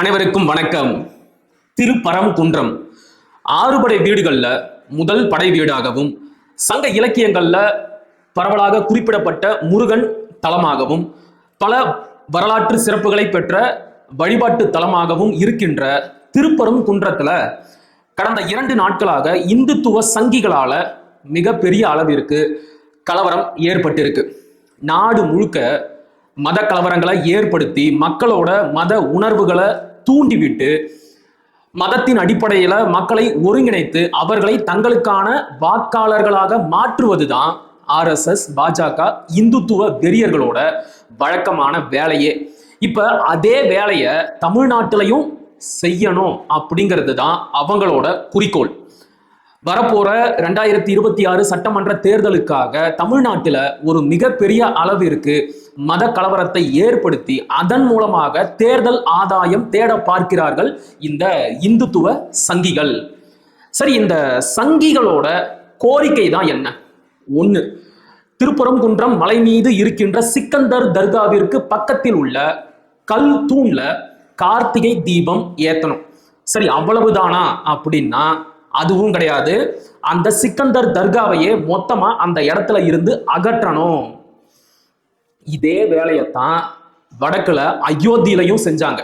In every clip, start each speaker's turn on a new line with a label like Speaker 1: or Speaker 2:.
Speaker 1: அனைவருக்கும் வணக்கம். திருப்பரங்குன்றம். ஆறுபடை வீடுகளில் முதல் படை வீடாகவும் சங்க இலக்கியங்களில் பரவலாக குறிப்பிடப்பட்ட முருகன் தலமாகவும் பல வரலாற்று சிறப்புகளை பெற்ற வழிபாட்டு தலமாகவும் இருக்கின்ற திருப்பரங்குன்றத்துல கடந்த இரண்டு நாட்களாக இந்துத்துவ சங்கிகளால் மிகப்பெரிய அளவிற்கு கலவரம் ஏற்பட்டிருக்கு. நாடு முழுக்க மத கலவரங்களை ஏற்படுத்தி மக்களோட மத உணர்வுகளை தூண்டிவிட்டு மதத்தின் அடிப்படையில மக்களை ஒருங்கிணைத்து அவர்களை தங்களுக்கான வாக்காளர்களாக மாற்றுவதுதான் ஆர்எஸ்எஸ் பாஜக இந்துத்துவ வெறியர்களோட வழக்கமான வேலையே. இப்ப அதே வேலையை தமிழ்நாட்டிலையும் செய்யணும் அப்படிங்கிறது தான் அவங்களோட குறிக்கோள். வரப்போற ரெண்டாயிரத்தி இருபத்தி ஆறு சட்டமன்ற தேர்தலுக்காக தமிழ்நாட்டில் ஒரு மிகப்பெரிய அளவிற்கு மத கலவரத்தை ஏற்படுத்தி அதன் மூலமாக தேர்தல் ஆதாயம் தேட பார்க்கிறார்கள் இந்த இந்துத்துவ சங்கிகள். சரி இந்த சங்கிகளோட கோரிக்கை தான் என்ன? ஒன்று திருப்பரங்குன்றம் மலை மீது இருக்கின்ற சிக்கந்தர் தர்காவிற்கு பக்கத்தில் உள்ள கல் தூண்ல கார்த்திகை தீபம் ஏத்தணும். சரி அவ்வளவுதானா அப்படின்னா அதுவும் கிடையாது. அந்த சிக்கந்தர் தர்காவையே மொத்தமா அந்த இடத்துல இருந்து அகற்றணும். இதே வேலையைத்தான் வடக்குல அயோத்தியிலையும் செஞ்சாங்க.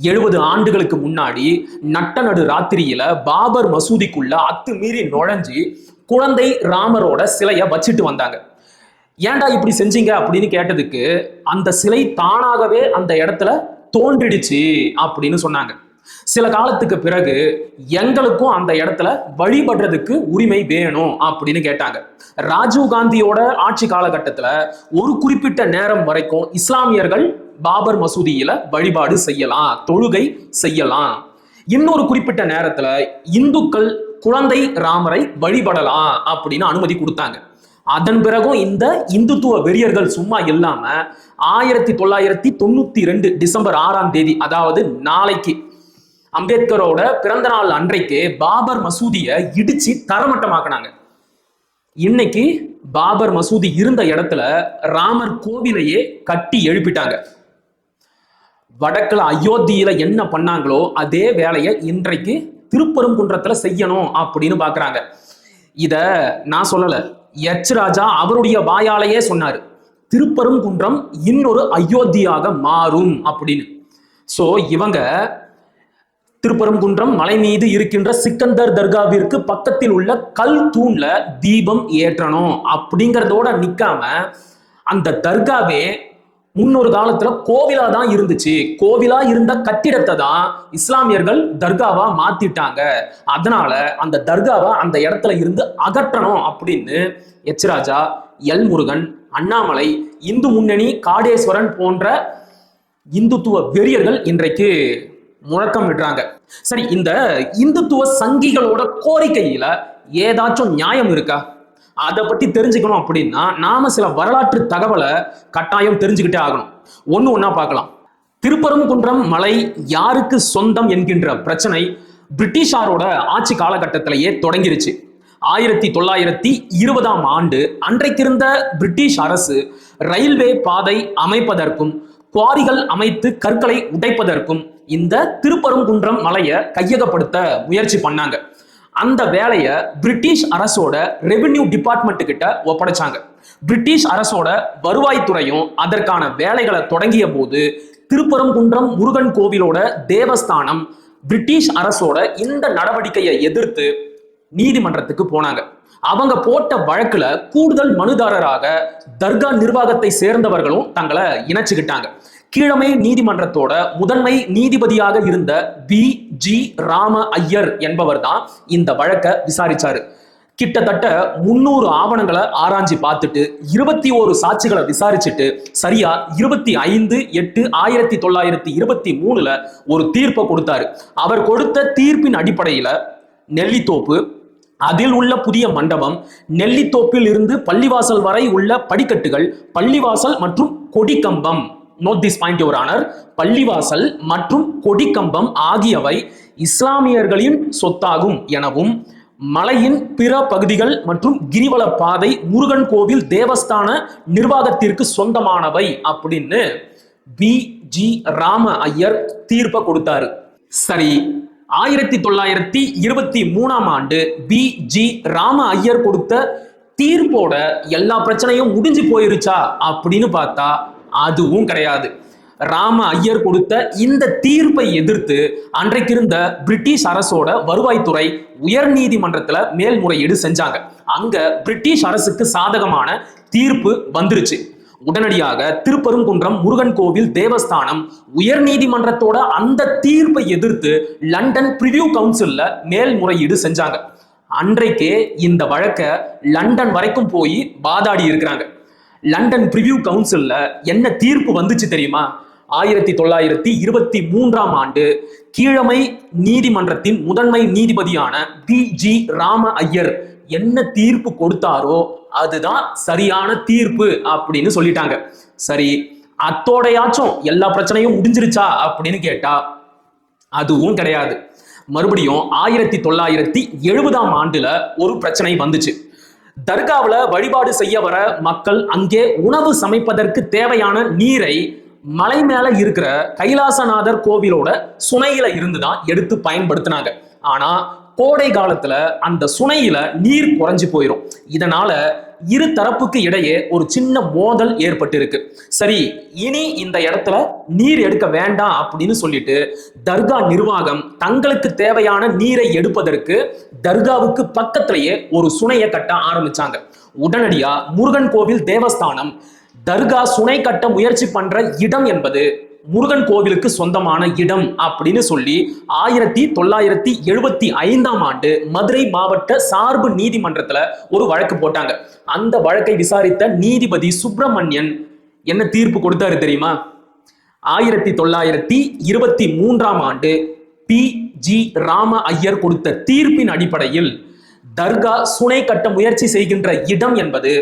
Speaker 1: எழுபது ஆண்டுகளுக்கு முன்னாடி நட்ட நடு ராத்திரியில பாபர் மசூதிக்குள்ள அத்துமீறி நுழைஞ்சு குழந்தை ராமரோட சிலையை வச்சுட்டு வந்தாங்க. ஏன்டா இப்படி செஞ்சீங்க அப்படின்னு கேட்டதுக்கு அந்த சிலை தானாகவே அந்த இடத்துல தோன்றிடுச்சு அப்படின்னு சொன்னாங்க. சில காலத்துக்கு பிறகு எங்களுக்கும் அந்த இடத்துல வழிபடுறதுக்கு உரிமை வேணும் அப்படின்னு கேட்டாங்க. ராஜீவ் காந்தியோட ஆட்சி காலகட்டத்துல ஒரு குறிப்பிட்ட நேரம் வரைக்கும் இஸ்லாமியர்கள் பாபர் மசூதியில வழிபாடு செய்யலாம் தொழுகை செய்யலாம். இன்னொரு குறிப்பிட்ட நேரத்துல இந்துக்கள் குழந்தை ராமரை வழிபடலாம் அப்படின்னு அனுமதி கொடுத்தாங்க. அதன் பிறகும் இந்த இந்துத்துவ வெறியர்கள் சும்மா இல்லாம ஆயிரத்தி தொள்ளாயிரத்தி தொண்ணூத்தி ரெண்டு டிசம்பர் ஆறாம் தேதி அதாவது நாளைக்கு அம்பேத்கரோட பிறந்த நாள் அன்றைக்கு பாபர் மசூதியை இடிச்சு தரமட்டமாக்குனாங்க. இன்னைக்கு பாபர் மசூதி இருந்த இடத்துல ராமர் கோவிலையே கட்டி எழுப்பிட்டாங்க. வடக்குல அயோத்தியில என்ன பண்ணாங்களோ அதே வேலையை இன்றைக்கு திருப்பரங்குன்றத்துல செய்யணும் அப்படின்னு பாக்குறாங்க. இத நான் சொல்லல. எச் ராஜா அவருடைய வாயாலேயே சொன்னாரு. திருப்பரங்குன்றம் இன்னொரு அயோத்தியாக மாறும் அப்படின்னு. சோ இவங்க திருப்பரங்குன்றம் மலை மீது இருக்கின்ற சிக்கந்தர் தர்காவிற்கு பக்கத்தில் உள்ள கல் தூண்ல தீபம் ஏற்றணும் அப்படிங்கிறதோட நிக்காம அந்த தர்காவே முன்னொரு காலத்துல கோவிலா தான் இருந்துச்சு. கோவிலா இருந்த கட்டிடத்தை தான் இஸ்லாமியர்கள் தர்காவா மாத்திட்டாங்க. அதனால அந்த தர்காவை அந்த இடத்துல இருந்து அகற்றணும் அப்படின்னு எச்ராஜா எல் முருகன் அண்ணாமலை இந்து முன்னணி காடேஸ்வரன் போன்ற இந்துத்துவ வெறியர்கள் இன்றைக்கு முழக்கம் விடுறாங்க. சரி இந்த இந்துத்துவ சங்கிகளோட கோரிக்கையில ஏதாச்சும் நியாயம் இருக்கா? அதை பத்தி தெரிஞ்சுக்கணும் அப்படின்னா நாம சில வரலாற்று தகவலை கட்டாயம் தெரிஞ்சுக்கிட்டே ஆகணும். ஒண்ணு ஒண்ணா பார்க்கலாம். திருப்பரங்குன்றம் மலை யாருக்கு சொந்தம் என்கின்ற பிரச்சனை பிரிட்டிஷாரோட ஆட்சி காலகட்டத்திலேயே தொடங்கிருச்சு. ஆயிரத்தி தொள்ளாயிரத்தி இருபதாம் ஆண்டு அன்றைக்கிருந்த பிரிட்டிஷ் அரசு ரயில்வே பாதை அமைப்பதற்கும் குவாரிகள் அமைத்து கற்களை உடைப்பதற்கும் இந்த திருப்பரங்குன்றம் மலையை கையகப்படுத்த முயற்சி பண்ணாங்க. அந்த வேலையை பிரிட்டிஷ் அரசோட ரெவென்யூ டிபார்ட்மெண்ட் கிட்ட ஒப்படைச்சாங்க. பிரிட்டிஷ் அரசோட வருவாய்த்துறையும் அதற்கான வேலைகளை தொடங்கிய போது திருப்பரங்குன்றம் முருகன் கோவிலோட தேவஸ்தானம் பிரிட்டிஷ் அரசோட இந்த நடவடிக்கையை எதிர்த்து நீதிமன்றத்துக்கு போனாங்க. அவங்க போட்ட வழக்குல கூடுதல் மனுதாரராக தர்கா நிர்வாகத்தை சேர்ந்தவர்களும் தங்களை இணைச்சுக்கிட்டாங்க. கீழமை நீதிமன்றத்தோட முதன்மை நீதிபதியாக இருந்த வி. ஜி. ராம ஐயர் என்பவர் தான் இந்த வழக்கை விசாரிச்சாரு. கிட்டத்தட்ட முன்னூறு ஆவணங்களை ஆராய்ச்சி பார்த்துட்டு இருபத்தி ஓரு சாட்சிகளை விசாரிச்சுட்டு சரியா இருபத்தி ஐந்து எட்டு ஆயிரத்தி தொள்ளாயிரத்தி இருபத்தி மூணுல ஒரு தீர்ப்பை கொடுத்தாரு. அவர் கொடுத்த தீர்ப்பின் அடிப்படையில நெல்லித்தோப்பு அதில் உள்ள புதிய மண்டபம் நெல்லித்தோப்பில் இருந்து பள்ளிவாசல் வரை உள்ள படிக்கட்டுகள் பள்ளிவாசல் மற்றும் கொடிக்கம்பம். Note this point your honour பள்ளிவாசல் மற்றும் கொடிக்கம்பம் ஆகியவை இஸ்லாமியர்களின் சொத்தாகும் எனவும் மலையின் பிற பகுதிகள் மற்றும் கிரிவல பாதை முருகன் கோவில் தேவஸ்தான நிர்வாகத்திற்கு சொந்தமானவை அப்படின்னு பி ஜி. ராம ஐயர் தீர்ப்பை கொடுத்தாரு. சரி ஆயிரத்தி தொள்ளாயிரத்தி இருபத்தி மூணாம் ஆண்டு பி ஜி. ராம ஐயர் கொடுத்த தீர்ப்போட எல்லா பிரச்சனையும் முடிஞ்சு போயிருச்சா அப்படின்னு பார்த்தா அதுவும் கிடையாது. ராம ஐயர் கொடுத்த இந்த தீர்ப்பை எதிர்த்து அன்றைக்கிருந்த பிரிட்டிஷ் அரசோட வருவாய்த்துறை உயர் நீதிமன்றத்துல மேல்முறையீடு செஞ்சாங்க. அங்க பிரிட்டிஷ் அரசுக்கு சாதகமான தீர்ப்பு வந்துருச்சு. உடனடியாக திருப்பெருங்குன்றம் முருகன் கோவில் தேவஸ்தானம் உயர் நீதிமன்றத்தோட அந்த தீர்ப்பை எதிர்த்து லண்டன் பிரிவியூ கவுன்சில்ல மேல்முறையீடு செஞ்சாங்க. அன்றைக்கே இந்த வழக்கை லண்டன் வரைக்கும் போய் வாதாடி இருக்கிறாங்க. லண்டன் பிரிவியூ கவுன்சில்ல என்ன தீர்ப்பு வந்துச்சு தெரியுமா? ஆயிரத்தி தொள்ளாயிரத்தி இருபத்தி மூன்றாம் ஆண்டு கீழமை நீதிமன்றத்தின் முதன்மை நீதிபதியான பி. ஜி. ராம ஐயர் என்ன தீர்ப்பு கொடுத்தாரோ அதுதான் சரியான தீர்ப்பு அப்படின்னு சொல்லிட்டாங்க. சரி அத்தோடையாச்சும் எல்லா பிரச்சனையும் முடிஞ்சிருச்சா அப்படின்னு கேட்டா அதுவும் கிடையாது. மறுபடியும் ஆயிரத்தி தொள்ளாயிரத்தி எழுபதாம் ஆண்டுல ஒரு பிரச்சனை வந்துச்சு. தர்காவில் வழிபாடு செய்ய வர மக்கள் அங்கே உணவு சமைப்பதற்கு தேவையான நீரை மலை மேல இருக்கிற கைலாசநாதர் கோவிலோட சுனையில இருந்து தான் எடுத்து பயன்படுத்தினாங்க. ஆனா கோடை காலத்துல அந்த சுனையில நீர் குறைஞ்சு போயிடும் இதனால இரு தரப்புக்கு இடையே ஒரு சின்ன மோதல் ஏற்பட்டிருக்கு. சரி இனி இந்த இடத்துல நீர் எடுக்க வேண்டாம் அப்படின்னு சொல்லிட்டு தர்கா நிர்வாகம் தங்களுக்கு தேவையான நீரை எடுப்பதற்கு தர்காவுக்கு பக்கத்திலேயே ஒரு சுனையை கட்ட ஆரம்பிச்சாங்க. உடனடியா முருகன் கோவில் தேவஸ்தானம் தர்கா சுனை கட்ட முயற்சி பண்ற இடம் என்பது முருகன் கோவிலுக்கு சொந்தமான இடம் அப்படின்னு சொல்லி ஆயிரத்தி தொள்ளாயிரத்தி எழுபத்தி ஐந்தாம் ஆண்டு மதுரை மாவட்ட சார்பு நீதிமன்றத்துல ஒரு வழக்கு போட்டாங்க. அந்த வழக்கை விசாரித்த நீதிபதி சுப்பிரமணியன் என்ன தீர்ப்பு கொடுத்தாரு தெரியுமா? ஆயிரத்தி தொள்ளாயிரத்தி இருபத்தி மூன்றாம் ஆண்டு பி. ஜி. ராம ஐயர் கொடுத்த தீர்ப்பின் அடிப்படையில் தர்கா சுனை கட்ட முயற்சி செய்கின்ற இடம் என்பது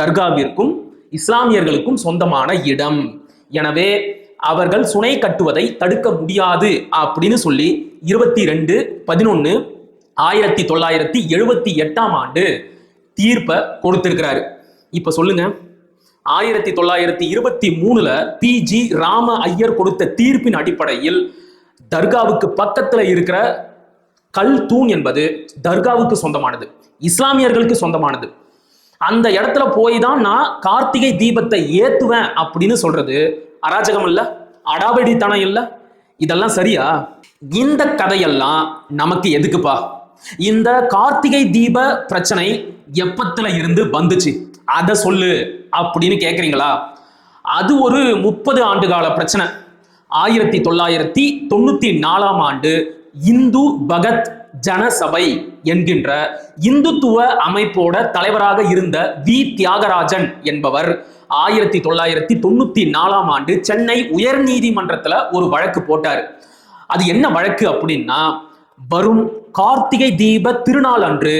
Speaker 1: தர்காவிற்கும் இஸ்லாமியர்களுக்கும் சொந்தமான இடம். எனவே அவர்கள் சுனை கட்டுவதை தடுக்க முடியாது அப்படின்னு சொல்லி இருபத்தி ரெண்டு பதினொன்று ஆயிரத்தி தொள்ளாயிரத்தி எழுபத்தி எட்டாம் ஆண்டு தீர்ப்பை கொடுத்திருக்கிறாரு. இப்போ சொல்லுங்க. ஆயிரத்தி தொள்ளாயிரத்தி இருபத்தி மூணுல பி. ஜி. ராம ஐயர் கொடுத்த தீர்ப்பின் அடிப்படையில் தர்காவுக்கு பக்கத்துல இருக்கிற கல் தூண் என்பது தர்காவுக்கு சொந்தமானது. இஸ்லாமியர்களுக்கு சொந்தமானது. அந்த இடத்துல போய் தான் நான் கார்த்திகை தீபத்தை ஏத்துவேன் அப்படின்னு சொல்றது அராஜகம் இல்ல அடாபடித்தனம் இல்ல இதெல்லாம் சரியா? இந்த கதையெல்லாம் நமக்கு எதுக்குப்பா? இந்த கார்த்திகை தீப பிரச்சனை எப்பத்துல இருந்து வந்துச்சு? அதை சொல்லு அப்படின்னு கேக்குறீங்களா? அது ஒரு முப்பது ஆண்டு கால பிரச்சனை. ஆயிரத்தி தொள்ளாயிரத்தி தொண்ணூத்தி நாலாம் ஆண்டு இந்து பகத் ஜனசபை என்கின்ற இந்துத்துவ அமைப்போட தலைவராக இருந்த வி தியாகராஜன் என்பவர் ஆயிரத்தி தொள்ளாயிரத்தி தொண்ணூத்தி நாலாம் ஆண்டு சென்னை உயர் நீதிமன்றத்துல ஒரு வழக்கு போட்டார். அது என்ன வழக்கு அப்படின்னா வரும் கார்த்திகை தீப திருநாள் அன்று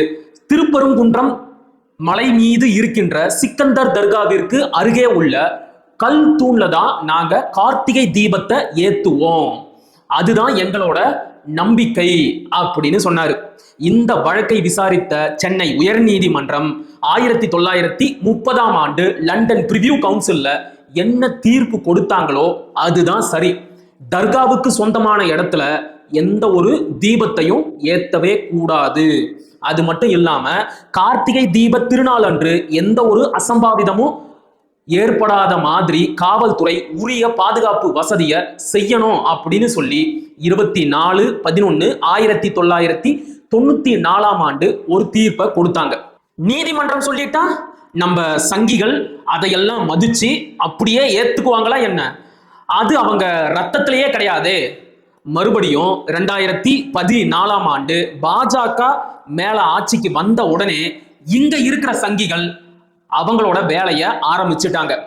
Speaker 1: திருப்பெருங்குன்றம் மலை மீது இருக்கின்ற சிக்கந்தர் தர்காவிற்கு அருகே உள்ள கல் தூண்ல தான் நாங்க கார்த்திகை தீபத்தை ஏத்துவோம். அதுதான் எங்களோட நம்பிக்கை அப்படின்னு சொன்னாரு. இந்த வழக்கை விசாரித்த சென்னை உயர்நீதிமன்றம் ஆயிரத்தி தொள்ளாயிரத்தி முப்பதாம் ஆண்டு லண்டன் பிரிவியூ கவுன்சில்ல என்ன தீர்ப்பு கொடுத்தாங்களோ அதுதான் சரி. தர்காவுக்கு சொந்தமான இடத்துல எந்த ஒரு தீபத்தையும் ஏத்தவே கூடாது. அது மட்டும் இல்லாம கார்த்திகை தீப திருநாள் அன்று எந்த ஒரு அசம்பாவிதமும் ஏற்படாத மாதிரி காவல்துறை உரிய பாதுகாப்பு வசதியை செய்யணும் அப்படின்னு சொல்லி இருபத்தி நாலு பதினொன்று ஆயிரத்தி தொள்ளாயிரத்தி தொண்ணூத்தி நாலாம் ஆண்டு ஒரு தீர்ப்பை கொடுத்தாங்க. நீதிமன்றம் சொல்லிட்டா? நம்ம சங்கிகள் அதையெல்லாம் மதிச்சு அப்படியே ஏத்துக்குவாங்களா என்ன? அது அவங்க ரத்தத்திலேயே கிடையாது. மறுபடியும் ரெண்டாயிரத்தி பதினாலாம் ஆண்டு பாஜக மேல ஆட்சிக்கு வந்த உடனே இங்க இருக்கிற சங்கிகள் அவங்களோட வேலையை ஆரம்பிச்சிட்டாங்க.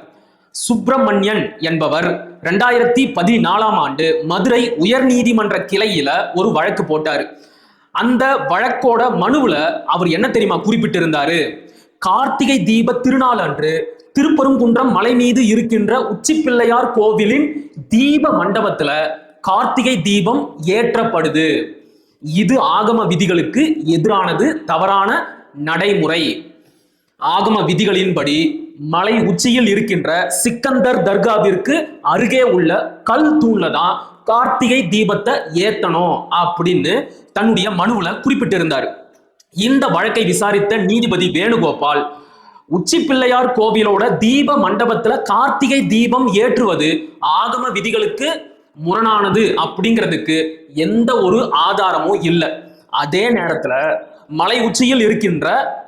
Speaker 1: சுப்பிரமணியன் என்பவர் ரெண்டாயிரத்தி பதினாலாம் ஆண்டு மதுரை உயர் நீதிமன்ற கிளையில ஒரு வழக்கு போட்டாரு. அந்த வழக்கோட மனுவுல அவர் என்ன தெரியுமா குறிப்பிட்டிருந்தாரு? கார்த்திகை தீப திருநாள் அன்று திருப்பருங்குன்றம் மலை மீது இருக்கின்ற உச்சிப்பிள்ளையார் கோவிலின் தீப மண்டபத்துல கார்த்திகை தீபம் ஏற்றப்படுது. இது ஆகம விதிகளுக்கு எதிரானது தவறான நடைமுறை. ஆகம விதிகளின்படி மலை உச்சியில் இருக்கின்ற சிக்கந்தர் தர்காவிற்கு அருகே உள்ள கல் தூண்ல தான் கார்த்திகை தீபத்தை ஏத்தணும் அப்படின்னு தன்னுடைய மனுவுல குறிப்பிட்டிருந்தார். இந்த வழக்கை விசாரித்த நீதிபதி வேணுகோபால் உச்சி பிள்ளையார் கோவிலோட தீப மண்டபத்துல கார்த்திகை தீபம் ஏற்றுவது ஆகம விதிகளுக்கு முரணானது அப்படிங்கிறதுக்கு எந்த ஒரு ஆதாரமும் இல்லை. அதே நேரத்துல மலை உச்சியில் இருக்கின்ற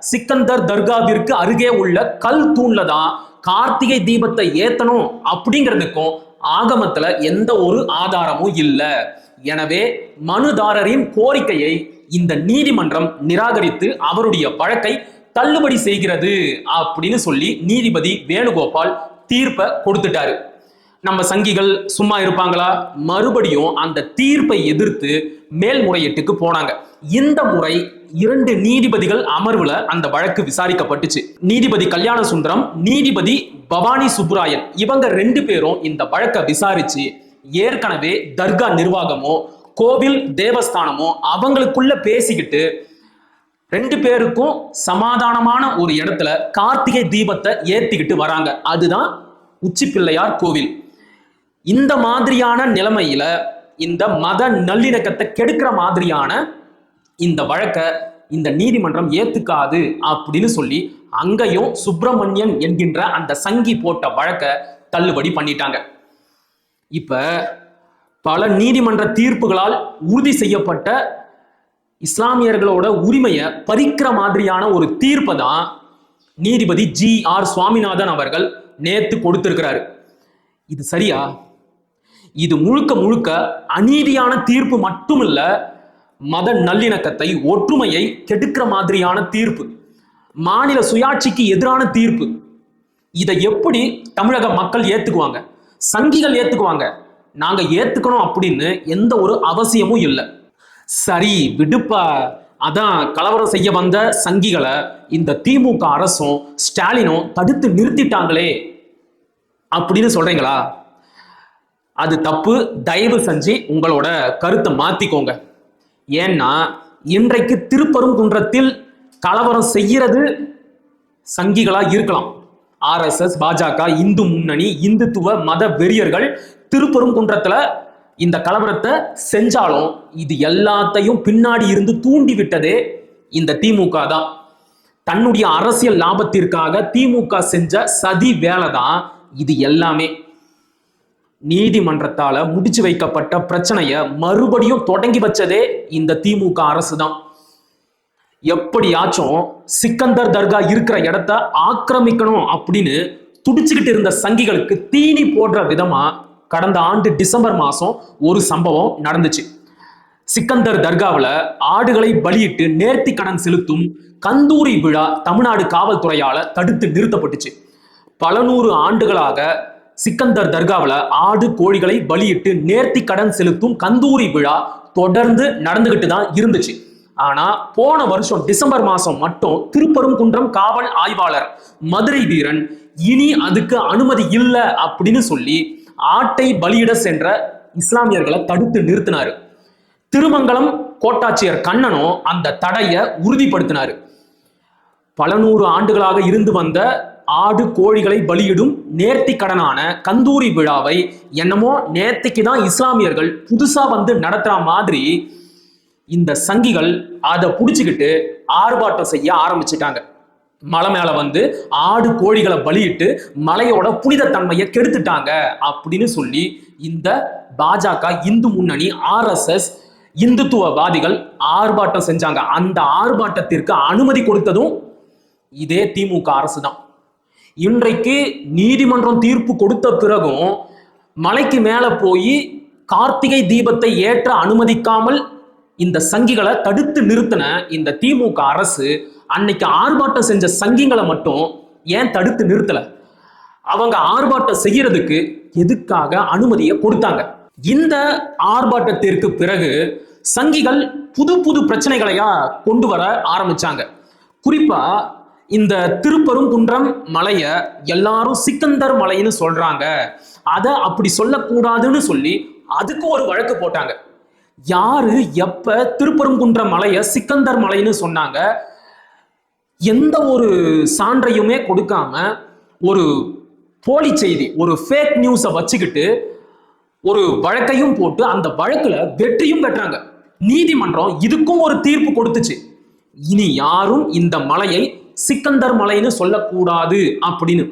Speaker 1: சிக்கந்தர் தர்காவிற்கு அருகே உள்ள கல் தூண்ல தான் கார்த்திகை தீபத்தை ஏத்தணும் அப்படிங்கிறதுக்கும் ஆகமத்துல எந்த ஒரு ஆதாரமும் இல்லை. எனவே மனுதாரரின் கோரிக்கையை இந்த நீதிமன்றம் நிராகரித்து அவருடைய வழக்கை தள்ளுபடி செய்கிறது அப்படின்னு சொல்லி நீதிபதி வேணுகோபால் தீர்ப்பை கொடுத்துட்டாரு. நம்ம சங்கிகள் சும்மா இருப்பாங்களா? மறுபடியும் அந்த தீர்ப்பை எதிர்த்து மேல்முறையீட்டுக்கு போனாங்க. இந்த முறை இரண்டு நீதிபதிகள் அமர்வுல அந்த வழக்கு விசாரிக்கப்பட்டுச்சு. நீதிபதி கல்யாண சுந்தரம் நீதிபதி பவானி சுப்ராயன் இவங்க ரெண்டு பேரும் இந்த வழக்கை விசாரிச்சு ஏற்கனவே தர்கா நிர்வாகமோ கோவில் தேவஸ்தானமோ அவங்களுக்குள்ள பேசிக்கிட்டு ரெண்டு பேருக்கும் சமாதானமான ஒரு இடத்துல கார்த்திகை தீபத்தை ஏத்திக்கிட்டு வராங்க. அதுதான் உச்சி பிள்ளையார் கோவில். இந்த மாதிரியான நிலைமையில இந்த மத நல்லிணக்கத்தை கெடுக்கிற மாதிரியான இந்த வழக்கை இந்த நீதிமன்றம் ஏத்துக்காது அப்படின்னு சொல்லி அங்கேயும் சுப்பிரமணியன் என்கின்ற அந்த சங்கி போட்ட வழக்கை தள்ளுபடி பண்ணிட்டாங்க. இப்ப பல நீதிமன்ற தீர்ப்புகளால் உறுதி செய்யப்பட்ட இஸ்லாமியர்களோட உரிமையை பறிக்கிற மாதிரியான ஒரு தீர்ப்பை தான் நீதிபதி ஜி ஆர் சுவாமிநாதன் அவர்கள் நேத்து கொடுத்திருக்கிறாரு. இது சரியா? இது முழுக்க முழுக்க அநீதியான தீர்ப்பு மட்டும் இல்லை மத நல்லிணக்கத்தை ஒற்றுமையை கெடுக்கிற மாதிரியான தீர்ப்பு. மாநில சுயாட்சிக்கு எதிரான தீர்ப்பு. இதை எப்படி தமிழக மக்கள் ஏத்துக்குவாங்க? சங்கிகள் ஏத்துக்குவாங்க. நாங்க ஏத்துக்கணும் அப்படின்னு எந்த ஒரு அவசியமும் இல்லை. சரி விடுப்பா. அதான் கலவரம் செய்ய வந்த சங்கிகளை இந்த திமுக அரசும் ஸ்டாலினும் தடுத்து நிறுத்திட்டாங்களே. அப்படின்னு சொல்றீங்களா? அது தப்பு. தயவு செஞ்சு உங்களோட கருத்தை மாத்திக்கோங்க. ஏன்னா இன்றைக்கு திருப்பரங்குன்றத்தில் கலவரம் செய்கிறது சங்கிகளாக இருக்கலாம். ஆர்எஸ்எஸ் பாஜக இந்து முன்னணி இந்துத்துவ மத வெறியர்கள் திருப்பரங்குன்றத்துல இந்த கலவரத்தை செஞ்சாலும் இது எல்லாத்தையும் பின்னாடி இருந்து தூண்டி விட்டதே இந்த திமுக தான். தன்னுடைய அரசியல் லாபத்திற்காக திமுக செஞ்ச சதி வேலை தான் இது எல்லாமே. நீதிமன்றத்தால முடிச்சு வைக்கப்பட்ட பிரச்சனைய மறுபடியும் தொடங்கி வச்சதே இந்த திமுக அரசு தான் எப்படியாச்சும் சிக்கந்தர் தர்கா இருக்கிற இடத்த ஆக்கிரமிக்கணும் அப்படின்னு துடிச்சுக்கிட்டு இருந்த சங்கிகளுக்கு தீனி போடுற விதமா கடந்த ஆண்டு டிசம்பர் மாசம் ஒரு சம்பவம் நடந்துச்சு. சிக்கந்தர் தர்காவில் ஆடுகளை பலியிட்டு நேர்த்தி கடன் செலுத்தும் கந்தூரி விழா தமிழ்நாடு காவல்துறையால தடுத்து நிறுத்தப்பட்டுச்சு. பல நூறு ஆண்டுகளாக சிக்கந்தர் தர்காவில் ஆடு கோழிகளை பலியிட்டு நேர்த்தி கடன் செலுத்தும் கந்தூரி விழா தொடர்ந்து நடந்துகிட்டு தான் இருந்துச்சு. ஆனா போன வருஷம் டிசம்பர் மாசம் மட்டும் திருப்பரங்குன்றம் காவல் ஆய்வாளர் மதுரை வீரன் இனி அதுக்கு அனுமதி இல்லை அப்படின்னு சொல்லி ஆட்டை பலியிட சென்ற இஸ்லாமியர்களை தடுத்து நிறுத்தினாரு. திருமங்கலம் கோட்டாட்சியர் கண்ணனும் அந்த தடையை உறுதிப்படுத்தினாரு. பல நூறு ஆண்டுகளாக இருந்து வந்த ஆடு கோழிகளை பலியிடும் நேர்த்தி கடனான கந்தூரி விழாவை என்னமோ நேர்த்திக்கு தான் இஸ்லாமியர்கள் புதுசா வந்து நடத்துற மாதிரி இந்த சங்கிகள் அதை புடிச்சுக்கிட்டு ஆர்ப்பாட்டம் செய்ய ஆரம்பிச்சிட்டாங்க. மலை மேல வந்து ஆடு கோழிகளை பலியிட்டு மலையோட புனித தன்மையை கெடுத்துட்டாங்க அப்படின்னு சொல்லி இந்த பாஜக இந்து முன்னணி ஆர்எஸ்எஸ் இந்துத்துவவாதிகள் ஆர்ப்பாட்டம் செஞ்சாங்க. அந்த ஆர்ப்பாட்டத்திற்கு அனுமதி கொடுத்ததும் இதே திமுக அரசு தான் இன்றைக்கு நீதிமன்றம் தீர்ப்பு கொடுத்த பிறகும் மலைக்கு மேலே போய் கார்த்திகை தீபத்தை ஏற்ற அனுமதிக்காமல் இந்த சங்கிகளை தடுத்து நிறுத்தின இந்த திமுக அரசு அன்னைக்கு ஆர்ப்பாட்டம் செஞ்ச சங்கிகளை மட்டும் ஏன் தடுத்து நிறுத்தல? அவங்க ஆர்ப்பாட்டம் செய்யறதுக்கு எதுக்காக அனுமதியை கொடுத்தாங்க? இந்த ஆர்ப்பாட்டத்திற்கு பிறகு சங்கிகள் புது புது பிரச்சனைகளையா கொண்டு வர ஆரம்பிச்சாங்க. குறிப்பா இந்த திருப்பருங்குன்றம் மலைய எல்லாரும் சிக்கந்தர் மலைன்னு சொல்றாங்க. அதை அப்படி சொல்லக்கூடாதுன்னு சொல்லி அதுக்கு ஒரு வழக்கு போட்டாங்க. யாரு எப்ப திருப்பரங்குன்ற மலைய சிக்கந்தர் மலைன்னு சொன்னாங்க? எந்த ஒரு சான்றையுமே கொடுக்காம ஒரு போலி செய்தி ஒரு ஃபேக் நியூஸை வச்சுக்கிட்டு ஒரு வழக்கையும் போட்டு அந்த வழக்குல வெற்றியும் பெற்றாங்க. நீதிமன்றம் இதுக்கும் ஒரு தீர்ப்பு கொடுத்துச்சு. இனி யாரும் இந்த மலையை சிக்கந்தர் மலைன்னு சொல்லக்கூடாது அப்படின்னு.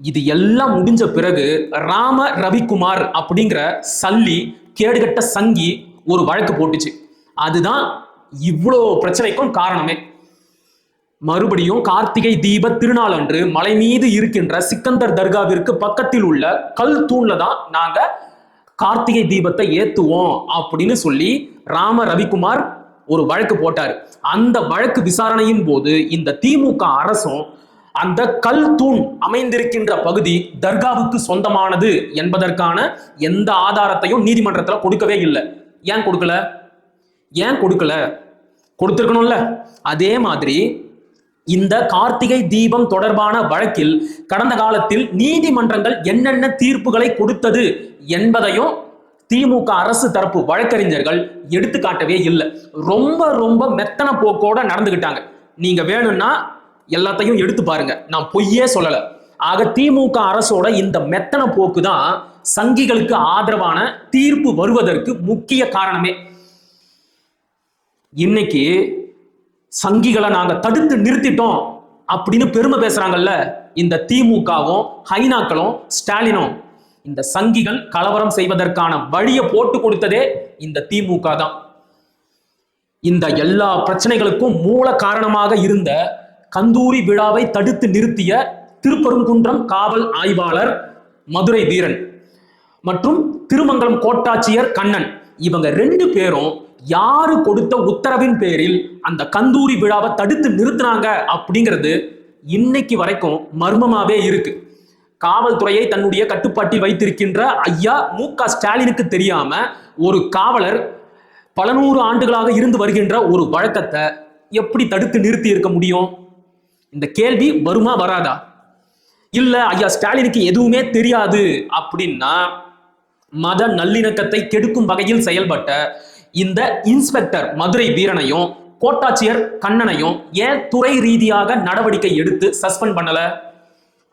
Speaker 1: இது எல்லாம் முடிஞ்ச பிறகு ராம ரவிக்குமார் அப்படிங்கிற சல்லி கேடுகட்ட சங்கி ஒரு வழக்கு போட்டுச்சு. அதுதான் இவ்வளோ பிரச்சனைக்கும் காரணமே. மறுபடியும் கார்த்திகை தீப திருநாள் அன்று மலை மீது இருக்கின்ற சிக்கந்தர் தர்காவிற்கு பக்கத்தில் உள்ள கல் தூண்ல தான் நாங்க கார்த்திகை தீபத்தை ஏத்துவோம் அப்படின்னு சொல்லி ராம ரவிக்குமார் ஒரு வழக்கு போட்டார். அந்த வழக்கு விசாரணையின் போது இந்த திமுக அரசும் அந்த கல் தூண் அமைந்திருக்கின்ற பகுதி தர்காவுக்கு சொந்தமானது என்பதற்கான எந்த ஆதாரத்தையும் நீதிமன்றத்தில் கொடுக்கவே இல்லை. ஏன் கொடுக்கல? ஏன் கொடுக்கல? கொடுத்துருக்கணும்ல. அதே மாதிரி இந்த கார்த்திகை தீபம் தொடர்பான வழக்கில் கடந்த காலத்தில் நீதிமன்றங்கள் என்னென்ன தீர்ப்புகளை கொடுத்தது என்பதையும் திமுக அரசு தரப்பு வழக்கறிஞர்கள் எடுத்துக்காட்டவே இல்லை. ரொம்ப ரொம்ப மெத்தன போக்கோட நடந்துகிட்டாங்க. நீங்க வேணும்னா எல்லாத்தையும் எடுத்து பாருங்க. நான் பொய்யே சொல்லல. ஆக திமுக அரசோட இந்த மெத்தன போக்கு தான் சங்கிகளுக்கு ஆதரவான தீர்ப்பு வருவதற்கு முக்கிய காரணமே. இன்னைக்கு சங்கிகளை நாங்க தடுத்து நிறுத்திட்டோம் அப்படின்னு பெருமை பேசுறாங்கல்ல. இந்த திமுகவும் ஹைனாக்களும் ஸ்டாலினும். இந்த சங்கிகள் கலவரம் செய்வதற்கான வழியை போட்டு கொடுத்ததே இந்த திமுக தான். இந்த எல்லா பிரச்சனைகளுக்கும் மூல காரணமாக இருந்த கந்தூரி விழாவை தடுத்து நிறுத்திய திருப்பெருங்குன்றம் காவல் ஆய்வாளர் மதுரை வீரன் மற்றும் திருமங்கலம் கோட்டாட்சியர் கண்ணன். இவங்க ரெண்டு பேரும் யாரு கொடுத்த உத்தரவின் பேரில் அந்த கந்தூரி விழாவை தடுத்து நிறுத்தினாங்க அப்படிங்கிறது இன்னைக்கு வரைக்கும் மர்மமாவே இருக்கு. காவல்துறையை தன்னுடைய கட்டுப்பாட்டில் வைத்திருக்கின்ற ஐயா மு க ஸ்டாலினுக்கு தெரியாம ஒரு காவலர் பல நூறு ஆண்டுகளாக இருந்து வருகின்ற ஒரு வழக்கத்தை எப்படி தடுத்து நிறுத்தி இருக்க முடியும்? இந்த கேள்வி வருமா வராதா? இல்ல ஐயா ஸ்டாலினுக்கு எதுவுமே தெரியாது அப்படின்னா மத நல்லிணக்கத்தை கெடுக்கும் வகையில் செயல்பட்ட இந்த இன்ஸ்பெக்டர் மதுரை வீரனையும் கோட்டாட்சியர் கண்ணனையும் ஏன் துறை ரீதியாக நடவடிக்கை எடுத்து சஸ்பெண்ட் பண்ணல?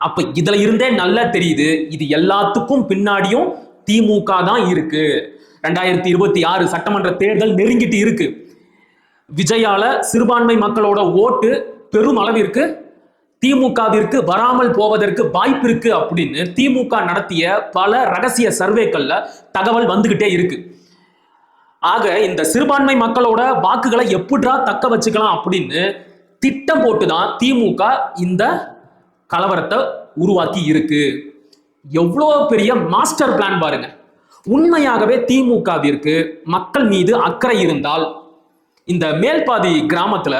Speaker 1: அப்ப இதுல இருந்தே நல்லா தெரியுது. இது எல்லாத்துக்கும் பின்னாடியும் திமுக தான் இருக்கு. ரெண்டாயிரத்தி இருபத்தி ஆறு சட்டமன்ற தேர்தல் நெருங்கிட்டு இருக்கு. விஜயால சிறுபான்மை மக்களோட ஓட்டு பெரும் அளவிற்கு திமுகவிற்கு வராமல் போவதற்கு வாய்ப்பு இருக்கு அப்படின்னு திமுக நடத்திய பல ரகசிய சர்வேக்கள்ல தகவல் வந்துகிட்டே இருக்கு. ஆக இந்த சிறுபான்மை மக்களோட வாக்குகளை எப்படிடா தக்க வச்சுக்கலாம் அப்படின்னு திட்டம் போட்டுதான் திமுக இந்த கலவரத்தை உருவாக்கி இருக்கு. எவ்வளோ பெரிய மாஸ்டர் பிளான் பாருங்க. உண்மையாகவே திமுகவிற்கு மக்கள் மீது அக்கறை இருந்தால் இந்த மேல்பாதி கிராமத்துல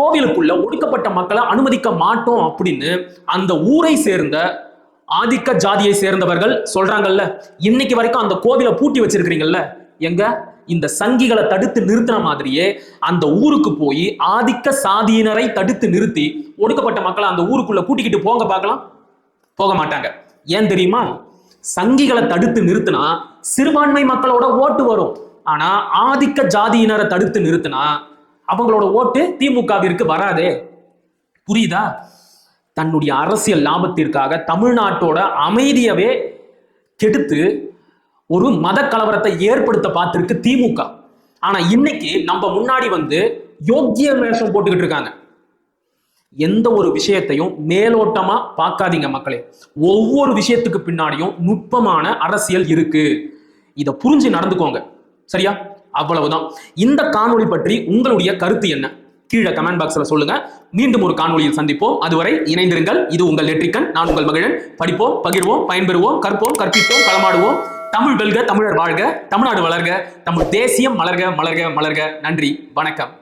Speaker 1: கோவிலுக்குள்ள ஒடுக்கப்பட்ட மக்களை அனுமதிக்க மாட்டோம் அப்படின்னு அந்த ஊரை சேர்ந்த ஆதிக்க ஜாதியை சேர்ந்தவர்கள் சொல்றாங்கல்ல. இன்னைக்கு வரைக்கும் அந்த கோவிலை பூட்டி வச்சிருக்கிறீங்கல்ல. எங்க? இந்த சங்கிகளை தடுத்து நிறுத்தின மாதிரியே அந்த ஊருக்கு போய் ஆதிக்க சாதியினரை தடுத்து நிறுத்தி ஒடுக்கப்பட்ட மக்களை அந்த ஊருக்குள்ள கூட்டிக்கிட்டு போங்க பார்க்கலாம். போக மாட்டாங்க. ஏன் தெரியுமா? சங்கிகளை தடுத்து நிறுத்தினா சிறுபான்மை மக்களோட ஓட்டு வரும். ஆனா ஆதிக்க ஜாதியினரை தடுத்து நிறுத்தினா அவங்களோட ஓட்டு திமுகவிற்கு வராதே. புரியுதா? தன்னுடைய அரசியல் லாபத்திற்காக தமிழ்நாட்டோட அமைதியவே கெடுத்து ஒரு மத கலவரத்தை ஏற்படுத்த பார்த்திருக்கு திமுக. ஆனா இன்னைக்கு நம்ம முன்னாடி வந்து யோக்கிய வேஷம் போட்டுக்கிட்டு இருக்காங்க. எந்த ஒரு விஷயத்தையும் மேலோட்டமா பார்க்காதீங்க மக்களே. ஒவ்வொரு விஷயத்துக்கு பின்னாடியும் நுட்பமான அரசியல் இருக்கு. இதை புரிஞ்சு நடந்துக்கோங்க. சரியா? அவ்வளவுதான். இந்த காணொளி பற்றி உங்களுடைய கருத்து என்ன? கீழே கமெண்ட் பாக்ஸ்ல சொல்லுங்க. மீண்டும் ஒரு காணொலியில் சந்திப்போம். அதுவரை இணைந்திருங்கள். இது உங்கள் நெற்றிக்கன் நான் உங்கள் மகிழன். படிப்போம் பகிர்வோம் பயன்பெறுவோம் கற்போம் கற்பிப்போம் களமாடுவோம். தமிழ் வெல்க தமிழர் வாழ்க தமிழ்நாடு வளர்க தமிழ் தேசியம் மலர்க மலர்க மலர்க. நன்றி வணக்கம்.